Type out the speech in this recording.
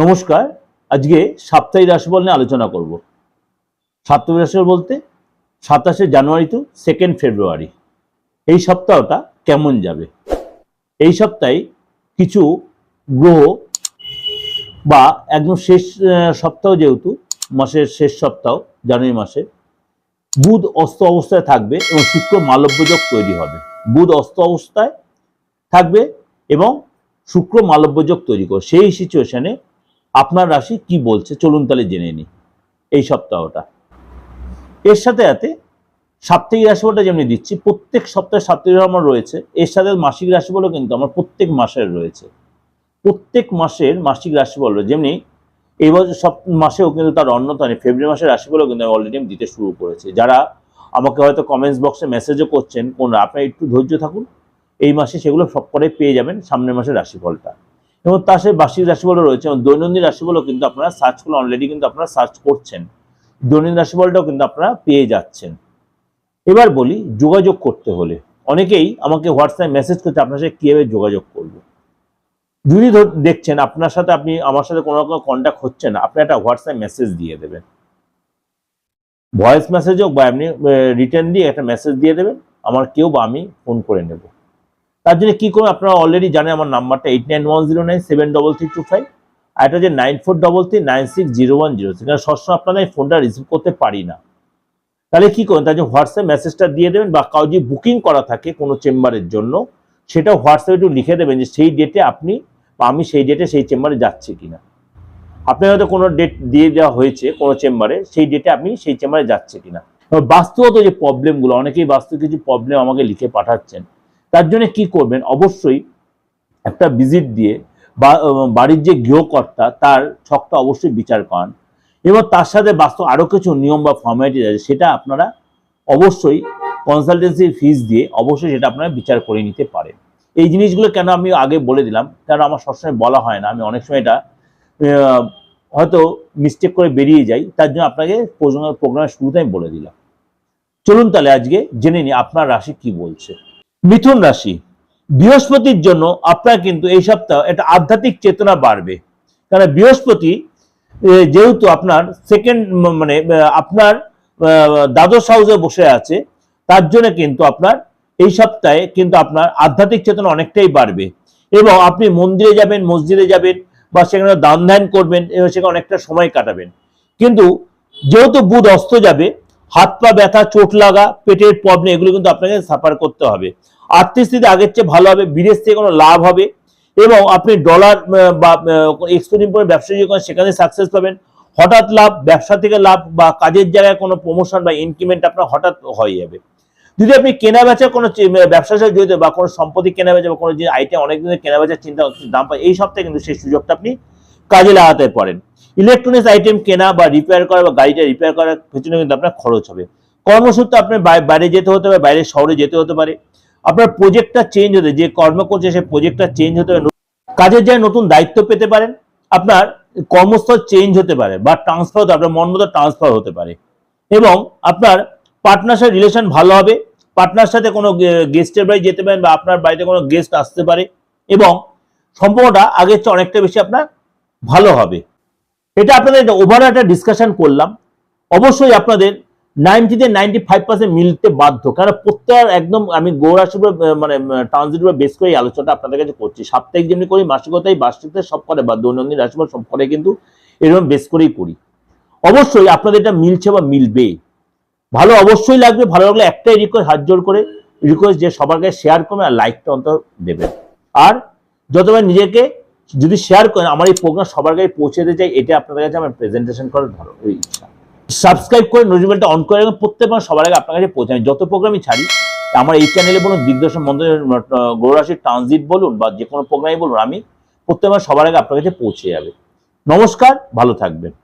নমস্কার, আজকে সাপ্তাহিক রাশিফল নিয়ে আলোচনা করব। সাপ্তাহিক রাশিফল বলতে সাতাশে জানুয়ারি টু সেকেন্ড ফেব্রুয়ারি এই সপ্তাহটা কেমন যাবে? এই সপ্তাহে কিছু গ্রহ বা একদম শেষ সপ্তাহ যেহেতু, মাসের শেষ সপ্তাহ, জানুয়ারি মাসে, বুধ অস্ত অবস্থায় থাকবে এবং শুক্র মালব্যযোগ তৈরি হবে। বুধ অস্ত অবস্থায় থাকবে এবং শুক্র মালব্যযোগ তৈরি করবে। সেই সিচুয়েশনে আপনার রাশি কি বলছে? চলুন তাহলে জেনে নিই এই সপ্তাহটা। এর সাথে সাথে সাপ্তাহিক রাশিফলটা যেমনি দিচ্ছি, প্রত্যেক সপ্তাহে সাপ্তাহিক আমার রয়েছে। এর সাথে মাসিক রাশিফলও কিন্তু আমার প্রত্যেক মাসের রয়েছে। প্রত্যেক মাসের মাসিক রাশিফল যেমনি এই বছর সব মাসেও কিন্তু তার অন্যতম, ফেব্রুয়ারি মাসের রাশিফলও কিন্তু আমি অলরেডি দিতে শুরু করেছি। যারা আমাকে হয়তো কমেন্টস বক্সে মেসেজও করছেন কোন আপনারা একটু ধৈর্য থাকুন। এই মাসে সেগুলো সব করে পেয়ে যাবেন সামনের মাসের রাশিফলটা। এবং তার সাথে বার্ষিক রাশিফলও রয়েছে এবং দৈনন্দিন রাশিফলও কিন্তু আপনারা সার্চ করলে অলরেডি কিন্তু আপনারা সার্চ করছেন। দৈনন্দিন রাশিফলটাও কিন্তু আপনারা পেয়ে যাচ্ছেন। এবার বলি, যোগাযোগ করতে হলে। অনেকেই আমাকে হোয়াটসঅ্যাপে মেসেজ করছে, আপনার সাথে কীভাবে যোগাযোগ করব? যদি দেখছেন, আপনার সাথে আপনি, আমার সাথে কোনো রকম কন্ট্যাক্ট হচ্ছে না, আপনি একটা হোয়াটসঅ্যাপ মেসেজ দিয়ে দেবেন। ভয়েস মেসেজ হোক বা আপনি রিটার্ন দিয়ে একটা মেসেজ দিয়ে দেবেন। আমার কেউ বা আমি ফোন করে নেব। তার জন্য কি করবেন আপনারা অলরেডি জানেন আমার নাম্বারটা eight nine one zero nine seven double three two five আর এটা যে nine four double three nine six zero one zero সেখানে সবসময় আপনাদের এই ফোনটা রিসিভ করতে পারি না। তাহলে কী করবেন তার জন্য হোয়াটসঅ্যাপ মেসেজটা দিয়ে দেবেন বা কাউ যদি বুকিং করা থাকে কোনো চেম্বারের জন্য সেটা হোয়াটসঅ্যাপে একটু লিখে দেবেন যে সেই ডেটে আপনি বা আমি সেই ডেটে সেই চেম্বারে যাচ্ছি কিনা। আপনার হয়তো কোনো ডেট দিয়ে দেওয়া হয়েছে কোনো চেম্বারে, সেই ডেটে আপনি সেই চেম্বারে যাচ্ছে কিনা। এবার বাস্তুগত যে প্রবলেমগুলো অনেকেই বাস্তু কিছু প্রবলেম আমাকে লিখে পাঠাচ্ছেন। তার জন্য কি করবেন? অবশ্যই একটা ভিজিট দিয়ে বা বাড়ির যে গৃহকর্তা তার ছকটা অবশ্যই বিচার করান। এবং তার সাথে বাস্তব আরও কিছু নিয়ম বা ফর্মালিটি আছে, সেটা আপনারা অবশ্যই কনসালটেন্সি ফিস দিয়ে অবশ্যই সেটা আপনারা বিচার করে নিতে পারেন। এই জিনিসগুলো কেন আমি আগে বলে দিলাম? কারণ আমার সবসময় বলা হয় না। আমি অনেক সময় এটা হয়তো মিস্টেক করে বেরিয়ে যাই, তার জন্য আপনাকে প্রোগ্রামের শুরুতে আমি বলে দিলাম। চলুন তাহলে আজকে জেনে নিই আপনার রাশি কি বলছে। মিথুন রাশি। বৃহস্পতির জন্য আপনার কিন্তু এই সপ্তাহ একটা আধ্যাত্মিক চেতনা বাড়বে। কারণ বৃহস্পতি যেহেতু আপনার সেকেন্ড মানে আপনার দ্বাদশ হাউসে বসে আছে, তার জন্য কিন্তু আপনার এই সপ্তাহে কিন্তু আপনার আধ্যাত্মিক চেতনা অনেকটাই বাড়বে। এবং আপনি মন্দিরে যাবেন, মসজিদে যাবেন, বা সেখানে দান ধ্যান করবেন, এবং সেখানে অনেকটা সময় কাটাবেন। কিন্তু যেহেতু বুধ অস্ত যাবে হাত পা ব্যথা, চোট লাগা, পেটের প্রবলেম এগুলো কিন্তু আপনাকে সাফার করতে হবে। আর্থিক স্থিতি আগের চেয়ে ভালো হবে, বিদেশ থেকে কোনো লাভ হবে এবং আপনি ডলার বা এক্সপোর্ট ইম্পোর্ট ব্যবসা যদি করেন, সেখানে সাকসেস পাবেন। হঠাৎ লাভ, ব্যবসা থেকে লাভ বা কাজের জায়গায় কোনো প্রমোশন বা ইনক্রিমেন্ট আপনার হঠাৎ হয়ে যাবে। যদি আপনি কেনা বেচা কোনো ব্যবসার সাথে জড়িত বা কোনো সম্পত্তি কেনা বেচা বা কোনো যে আইটেম অনেক দিনের কেনা বেচার চিন্তা, দাম পায়, এই সপ্তাহে কিন্তু সেই সুযোগটা আপনি কাজে লাগাতে পারেন। ইলেকট্রনিক্স আইটেম কেনা বা রিপেয়ার করা বা গাড়িটা রিপেয়ার করার পেছনে কিন্তু আপনার খরচ হবে। কর্মসূত্রে আপনার বাইরে যেতে হতে পারে, বাইরে শহরে যেতে হতে পারে। আপনার প্রজেক্টটা চেঞ্জ হতে, যে কর্ম করছে সেই প্রজেক্টটা চেঞ্জ হতে পারে। কাজের জায়গায় নতুন দায়িত্ব পেতে পারেন। আপনার কর্মস্থল চেঞ্জ হতে পারে বা ট্রান্সফার হতে, আপনার মন মতো ট্রান্সফার হতে পারে। এবং আপনার পার্টনার সাথে রিলেশন ভালো হবে। পার্টনার সাথে কোনো গেস্টের বাড়ি যেতে পারেন বা আপনার বাড়িতে কোনো গেস্ট আসতে পারে। এবং সম্পর্কটা আগের চেয়ে অনেকটা বেশি আপনার ভালো হবে। এটা আপনাদের ওভারঅল একটা ডিসকাশন করলাম। অবশ্যই আপনাদের নাইনটিতে নাইনটি ফাইভ পার্সেন্ট মিলতে বাধ্য। কারণ প্রত্যেক একদম আমি উপর, মানে ট্রানজিট বেস করে এই আলোচনাটা আপনাদের কাছে করছি। সাপ্তাহিক যেমনি করি মাসিকতাই বার্ষিকতা সব করে বা দৈনন্দিন রাশিফল সব করে কিন্তু এরকম বেস করেই করি। অবশ্যই আপনাদের এটা মিলছে বা মিলবে। ভালো অবশ্যই লাগবে ভালো লাগলে একটাই রিকোয়েস্ট হাত জোর করে রিকোয়েস্ট যে সবার কাছে শেয়ার করবে আর লাইকটা অন্তত দেবেন। আর যতবার নিজেকে যদি শেয়ার করেন, আমার এই প্রোগ্রাম সবার কাছে পৌঁছে দিতে চাই এটা আপনাদের কাছে আমার প্রেজেন্টেশন করার ধরো ওই ইচ্ছা। সাবস্ক্রাইব করে নোটিফিকেশনটা অন করে রাখবেন, প্রত্যেকবার সবার আগে আপনার কাছে পৌঁছায় যত প্রোগ্রামই ছাড়ি, আমার এই চ্যানেলে বলুন, দিগদর্শন মন্দির গৌরাশির ট্রানজিট বলুন বা যে কোনো প্রোগ্রামই বলুন, আমি প্রত্যেকবার সবার আগে আপনার কাছে পৌঁছে যাবে। নমস্কার, ভালো থাকবেন।